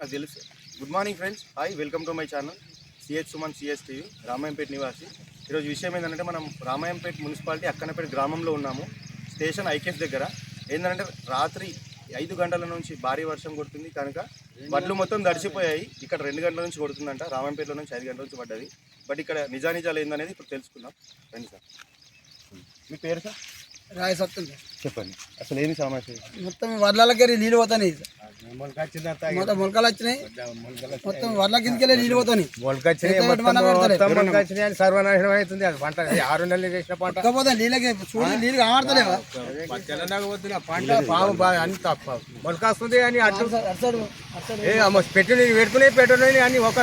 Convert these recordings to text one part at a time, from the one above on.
నాకు తెలుసు. Good morning friends hi welcome to my channel C H Suman C S TV Ramayampet నివాసి. ఈరోజు విషయం ఏంటంటే మనం రామాయంపేట మున్సిపాలిటీ అక్కనపేట గ్రామంలో ఉన్నాము. స్టేషన్ ఐకేఎస్ దగ్గర. ఏంటంటే రాత్రి ఐదు గంటల నుంచి భారీ వర్షం కొడుతుంది. కనుక వడ్లు మొత్తం తడిసిపోయాయి. ఇక్కడ రెండు గంటల నుంచి కొడుతుందంట. రామాయంపేటలో నుంచి ఐదు గంటల నుంచి పడ్డది. బట్ ఇక్కడ నిజానిజాలు ఏందనేది ఇప్పుడు తెలుసుకుందాం. రండి సార్. మీ పేరు సార్? రాయి సత్తుంది చెప్పండి. అసలు ఏంది సమస్య మొత్తం వడ్లకి నీళ్ళు పోతాయి మొత్తం మొలకలు వచ్చినాయి. మొత్తం వడ్ల కిందకెళ్ళి నీళ్ళు పోతాయి మొలకొచ్చినాయి సర్వనాశనం అవుతుంది అది పంట. ఆరు నెలలు చేసిన పంట. కాకపోతే నీళ్ళకి చూడు నీళ్ళు కామాడతలేవా పంట పాము బాగా అంత మొలకొస్తుంది అని అమ్మ పెట్టు పెట్టుకుని పెట్టుకుని అని ఒక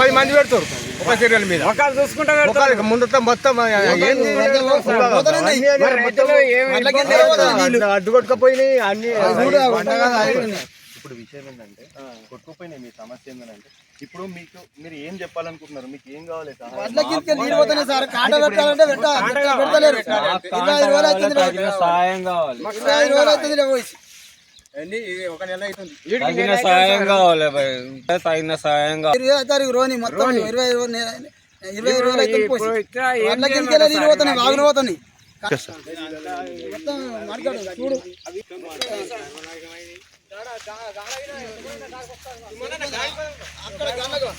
పది మంది పెడతారు ఒక చీరల మీద. చూసుకుంటా ముందు మొత్తం ఏంది పోతానే ఉన్నాయి. వడ్ల కింద పోతాయి నీళ్ళు అడ్డు కొట్టుకపోయినాయి అన్ని. ఇప్పుడు విషయం ఏంటంటే కొట్టుకుపోయినాయి మీ సమస్య ఏంటంటే ఇప్పుడు మీకు మీరు ఏం చెప్పాలనుకుంటున్నారు? మీకు ఏం కావాలి? సహాయం? కావాలి. తగిన సాయం కావాలి. తగిన సాయం కావాలి ఇరవై ఐదు తారీఖు రోని మొత్తం ఇరవై ఐదు రోజులు నే- ఇరవై రోజులు అవుతుంది పోయి. వడ్ల కిందకెళ్ళి నీళ్ళు పోతున్నాయి వాగులు పోతున్నాయి మొత్తం మడకడు చూడు అక్కడ గన్నగో.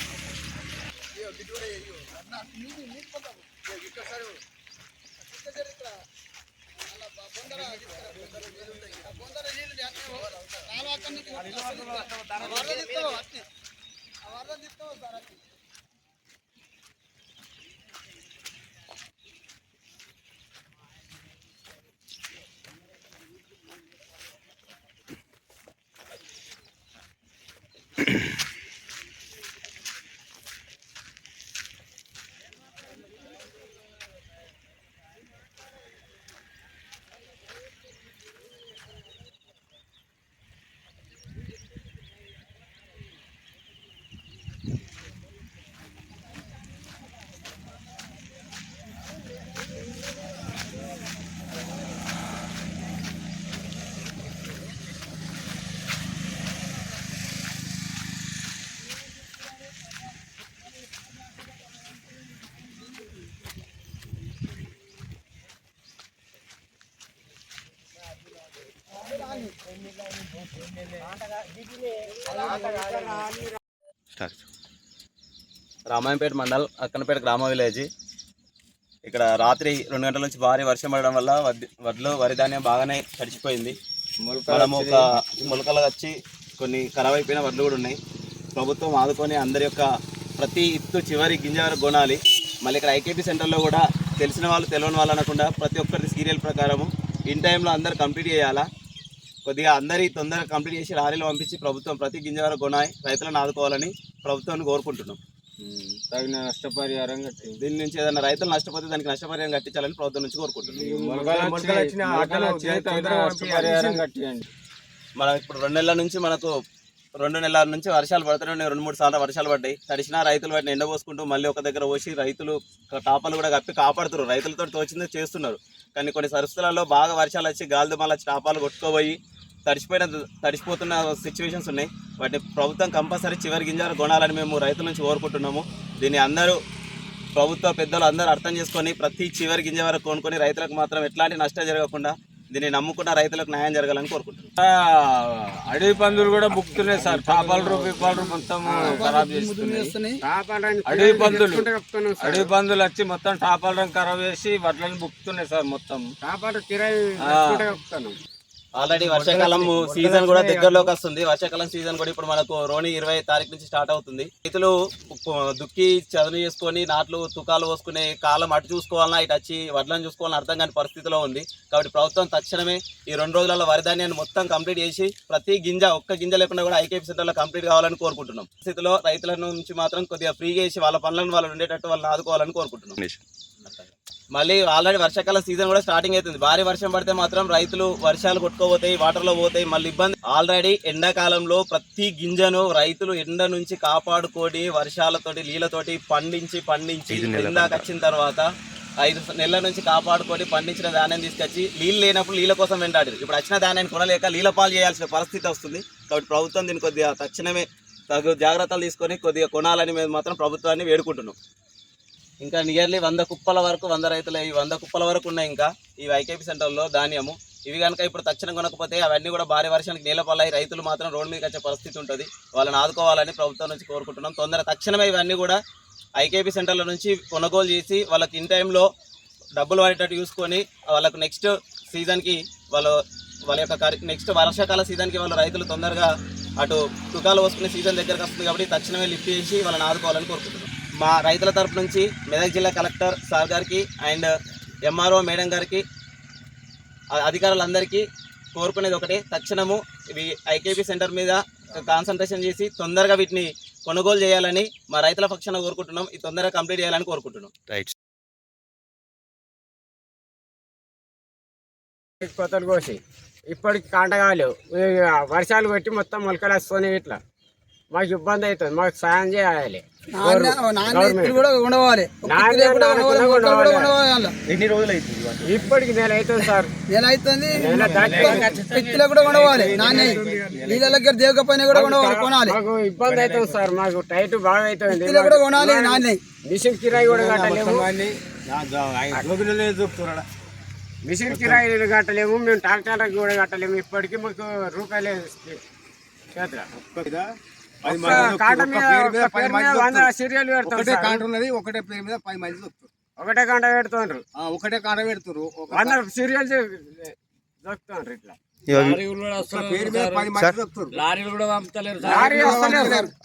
రామాయంపేట మండల్ అక్కనపేట గ్రామ విలేజ్. ఇక్కడ రాత్రి రెండు గంటల నుంచి భారీ వర్షం పడడం వల్ల వడ్డి- వడ్లు వరి ధాన్యం బాగానే తడిచిపోయింది. మనము ఒక మొలకలు వచ్చి కొన్ని ఖరాబ్ అయిపోయిన వడ్లు కూడా ఉన్నాయి. ప్రభుత్వం ఆదుకొని అందరి యొక్క ప్రతి ఇత్తు చివరి గింజ వరకు కొనాలి. మళ్ళీ ఇక్కడ ఐకేపీ సెంటర్లో కూడా తెలిసిన వాళ్ళు తెలియని వాళ్ళు అనకుండా ప్రతి ఒక్కరి సీరియల్ ప్రకారము. ఇన్ టైంలో అందరు కంప్లీట్ చేయాలా? కొద్దిగా అందరి తొందరగా కంప్లీట్ చేసి లారీలో పంపించి ప్రభుత్వం ప్రతి గింజ వరకు కొనాయి రైతులను ఆదుకోవాలని ప్రభుత్వాన్ని కోరుకుంటున్నాం. తగిన నష్టపరిహారం కట్టి దీని నుంచి ఏదైనా రైతులు నష్టపోతే దానికి నష్టపరిహారం కట్టించాలని ప్రభుత్వం నుంచి కోరుకుంటున్నాం. మనం ఇప్పుడు రెండు నెలల నుంచి మనకు రెండు నెలల నుంచి వర్షాలు పడుతూనే ఉన్నాయి రెండు మూడు సార్లు వర్షాలు పడ్డాయి. తడిసిన రైతులు వాటిని ఎండబోసుకుంటూ మళ్ళీ ఒక దగ్గర పోసి రైతులు టాపాలు కూడా కప్పి కాపాడుతున్నారు. రైతులతో తోచింది చేస్తున్నారు. కానీ కొన్ని సరస్సులలో బాగా వర్షాలు వచ్చి గాలిదుమాలు వచ్చి టాపాలు కొట్టుకోబోయి తడిచిపోయిన తడిచిపోతున్న సిచ్యువేషన్స్ ఉన్నాయి. వాటిని ప్రభుత్వం కంపల్సరీ చివరి గింజలు కొనాలని మేము రైతుల నుంచి కోరుకుంటున్నాము. దీన్ని అందరూ ప్రభుత్వ పెద్దలు అందరూ అర్థం చేసుకొని ప్రతి చివరి గింజ వరకు కొనుక్కొని రైతులకు మాత్రం ఎట్లాంటి నష్టం జరగకుండా దీన్ని నమ్ముకున్న రైతులకు న్యాయం జరగాలని కోరుకుంటున్నాం. అడవి పందులు కూడా బుక్కుతున్నాయి సార్. టాపాల రూపాయి రూపాయలు మొత్తం ఖరాబ్ చేస్తున్నాయి. అడవి పందులు అడవి పందులు వచ్చి మొత్తం టాపాల రంగు ఖరాబ్ చేసి వడ్లను బుక్కుతున్నాయి సార్ మొత్తం. ఆల్రెడీ వర్షాకాలం సీజన్ కూడా దగ్గరలోకి వస్తుంది. వర్షాకాలం సీజన్ కూడా ఇప్పుడు మనకు రోని ఇరవై తారీఖు నుంచి స్టార్ట్ అవుతుంది. రైతులు దుక్కి చదువు చేసుకొని నాట్లు తుకాలు పోసుకునే కాలం అటు చూసుకోవాలన్నా ఇటు వచ్చి వడ్లను చూసుకోవాలని అర్థం కాని పరిస్థితిలో ఉంది. కాబట్టి ప్రభుత్వం తక్షణమే ఈ రెండు రోజులలో వరి ధాన్యాన్ని మొత్తం కంప్లీట్ చేసి ప్రతి గింజ ఒక్క గింజ లేకుండా కూడా ఐకేపీ సెంటర్లో కంప్లీట్ కావాలని కోరుకుంటున్నాం. స్థితిలో రైతుల నుంచి మాత్రం కొద్దిగా ఫ్రీగా చేసి వాళ్ళ పనులను వాళ్ళు ఉండేటట్టు వాళ్ళని ఆదుకోవాలని కోరుకుంటున్నాం. మళ్ళీ ఆల్రెడీ వర్షాకాలం సీజన్ కూడా స్టార్టింగ్ అవుతుంది. భారీ వర్షం పడితే మాత్రం రైతులు వర్షాలు కొట్టుకోపోతాయి వాటర్లో పోతాయి మళ్ళీ ఇబ్బంది. ఆల్రెడీ ఎండాకాలంలో ప్రతి గింజను రైతులు ఎండ నుంచి కాపాడుకొని వర్షాలతోటి నీళ్ళతోటి పండించి పండించి ఎండాకి వచ్చిన తర్వాత ఐదు నెలల నుంచి కాపాడుకొని పండించిన ధాన్యం తీసుకొచ్చి నీళ్ళు లేనప్పుడు నీళ్ళ కోసం వెంటాడారు. ఇప్పుడు వచ్చిన ధాన్యాన్ని కొనలేక నీళ్ళ పాలు చేయాల్సిన పరిస్థితి వస్తుంది. కాబట్టి ప్రభుత్వం దీన్ని కొద్దిగా తక్షణమే తగు జాగ్రత్తలు తీసుకొని కొద్దిగా కొనాలని మేము మాత్రం ప్రభుత్వాన్ని వేడుకుంటున్నాం. ఇంకా నియర్లీ వంద కుప్పల వరకు వంద రైతుల ఈ వంద కుప్పల వరకు ఉన్నాయి ఇంకా. ఈ వైకేపీ సెంటర్లో ధాన్యము. ఇవి కనుక ఇప్పుడు తక్షణం కొనకపోతే అవన్నీ కూడా భారీ వర్షానికి నీళ్ళ రైతులు మాత్రం రోడ్డు మీదకి వచ్చే పరిస్థితి ఉంటుంది. వాళ్ళని ఆదుకోవాలని ప్రభుత్వం నుంచి కోరుకుంటున్నాం. తొందర తక్షణమే ఇవన్నీ కూడా ఐకేపీ సెంటర్ల నుంచి కొనుగోలు చేసి వాళ్ళకి ఇన్ టైంలో డబ్బులు పడేటట్టు చూసుకొని వాళ్ళకు నెక్స్ట్ సీజన్కి వాళ్ళు వాళ్ళ యొక్క నెక్స్ట్ వర్షాకాల సీజన్కి వాళ్ళు రైతులు తొందరగా అటు తుకాలు పోసుకునే సీజన్ దగ్గరకు వస్తుంది కాబట్టి తక్షణమే లిఫ్ట్ చేసి వాళ్ళని ఆదుకోవాలని కోరుకుంటున్నాం. మా రైతుల తరపు నుంచి మెదక్ జిల్లా కలెక్టర్ సార్ గారికి and M R O madam గారికి అధికారులందరికీ కోరుకునేది ఒకటే. తక్షణము ఇవి ఐకేపీ సెంటర్ మీద కాన్సన్ట్రేషన్ చేసి తొందరగా వీటిని కొనుగోలు చేయాలని మా రైతుల పక్షాన కోరుకుంటున్నాం. ఇది తొందరగా కంప్లీట్ చేయాలని కోరుకుంటున్నాం. రైట్ కోసి ఇప్పటికి కాంటగాలు వర్షాలు కొట్టి మొత్తం మొలకలు వస్తున్నాయి ఇట్లా. మాకు ఇబ్బంది అవుతుంది. మాకు సాయం చేయాలి. ఎన్ని రోజులు అవుతుంది? ఇప్పటికి నెల అవుతుంది సార్. నెల అవుతుంది. ఇత్తులు కూడా ఉండవాలి. నాణ్య నీళ్ళ దగ్గర దేవక పైన కూడా ఉండవాలి కొనాలి. మాకు ఇబ్బంది అవుతుంది సార్. మాకు టైట్ బాగా అవుతుంది. కూడా కొనాలి నాణ్య మిషన్ కిరాయి కూడా కట్టలేము. మిషన్ కిరాయి కట్టలేము. మేము ట్రాక్టర్కి కూడా కట్టలేము. ఇప్పటికీ మాకు రూపాయలు చేతుల. సీరియల్ ఒకటే. కాంట ఉన్నది ఒకటే పేరు మీద పది మంది ఒకటే కాంట పెడుతుండ్రు. ఒకటే కాంట పెడుతురు ఒక వంద సీరియల్ దొరుకుతుండ్రు ఇట్లా.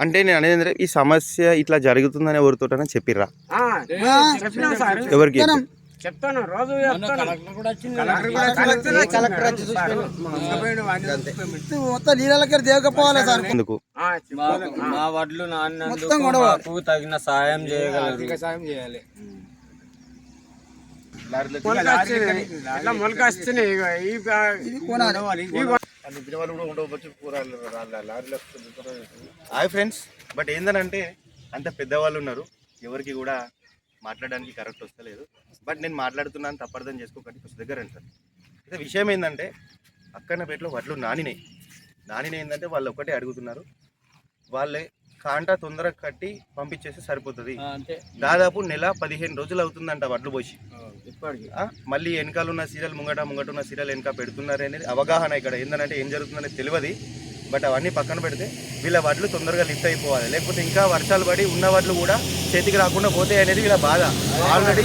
అంటే నేను అనేది ఏంటంటే ఈ సమస్య ఇట్లా జరుగుతుందని ఎవరితోటనే చెప్పిర్రా? ఆ, చెప్పినాం సార్. ఎవరికి చెప్తాను రోజు మొత్తం సార్. ఎందుకు. మా వడ్లు నాన్నందుకు మొత్తం గొడవ. తగిన సాయం చేయగలరు. సాయం చేయాలి. మొలక వస్తున్నాయి హాయ్ ఫ్రెండ్స్ బట్ ఏందనంటే అంత పెద్దవాళ్ళు ఉన్నారు. ఎవరికి కూడా మాట్లాడడానికి కరెక్ట్ వస్తలేదు. బట్ నేను మాట్లాడుతున్నాను తప్పర్థం చేసుకోకండి కొంచెం దగ్గర సార్. అయితే విషయం ఏంటంటే అక్కన్నపేటలో వడ్లు నానినాయి. నానినాయి ఏంటంటే వాళ్ళు ఒకటే అడుగుతున్నారు. వాళ్ళే కాంటా తొందరగా కట్టి పంపించేస్తే సరిపోతుంది. దాదాపు నెల పదిహేను రోజులు అవుతుందంట వడ్లు పోసి. మళ్ళీ వెనకాల ఉన్న సీరియల్ ముంగట ముంగట ఉన్న సీరియల్ వెనక పెడుతున్నారు అనేది అవగాహన ఇక్కడ. ఏంటంటే ఏం జరుగుతుందనేది తెలియదు. బట్ అవన్నీ పక్కన పెడితే వీళ్ళ వడ్లు తొందరగా లిఫ్ట్ అయిపోవాలి. లేకపోతే ఇంకా వర్షాలు పడి ఉన్న వడ్లు కూడా చేతికి రాకుండా పోతాయి అనేది వీళ్ళ బాధ. ఆల్రెడీ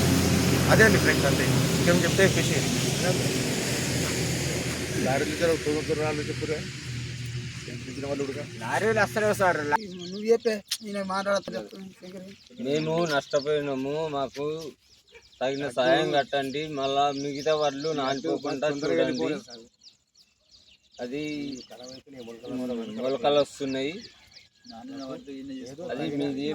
అదే అండి ఫ్రెండ్స్ అంతే. ఇంకేం చెప్తే ఫిష్ మేము నష్టపోయినాము మాకు తగిన సాయం కట్టండి మళ్ళా మిగతా వడ్లు నానిపోకుండా చూడండి. అది మొలకలు వస్తున్నాయి. అది మీది.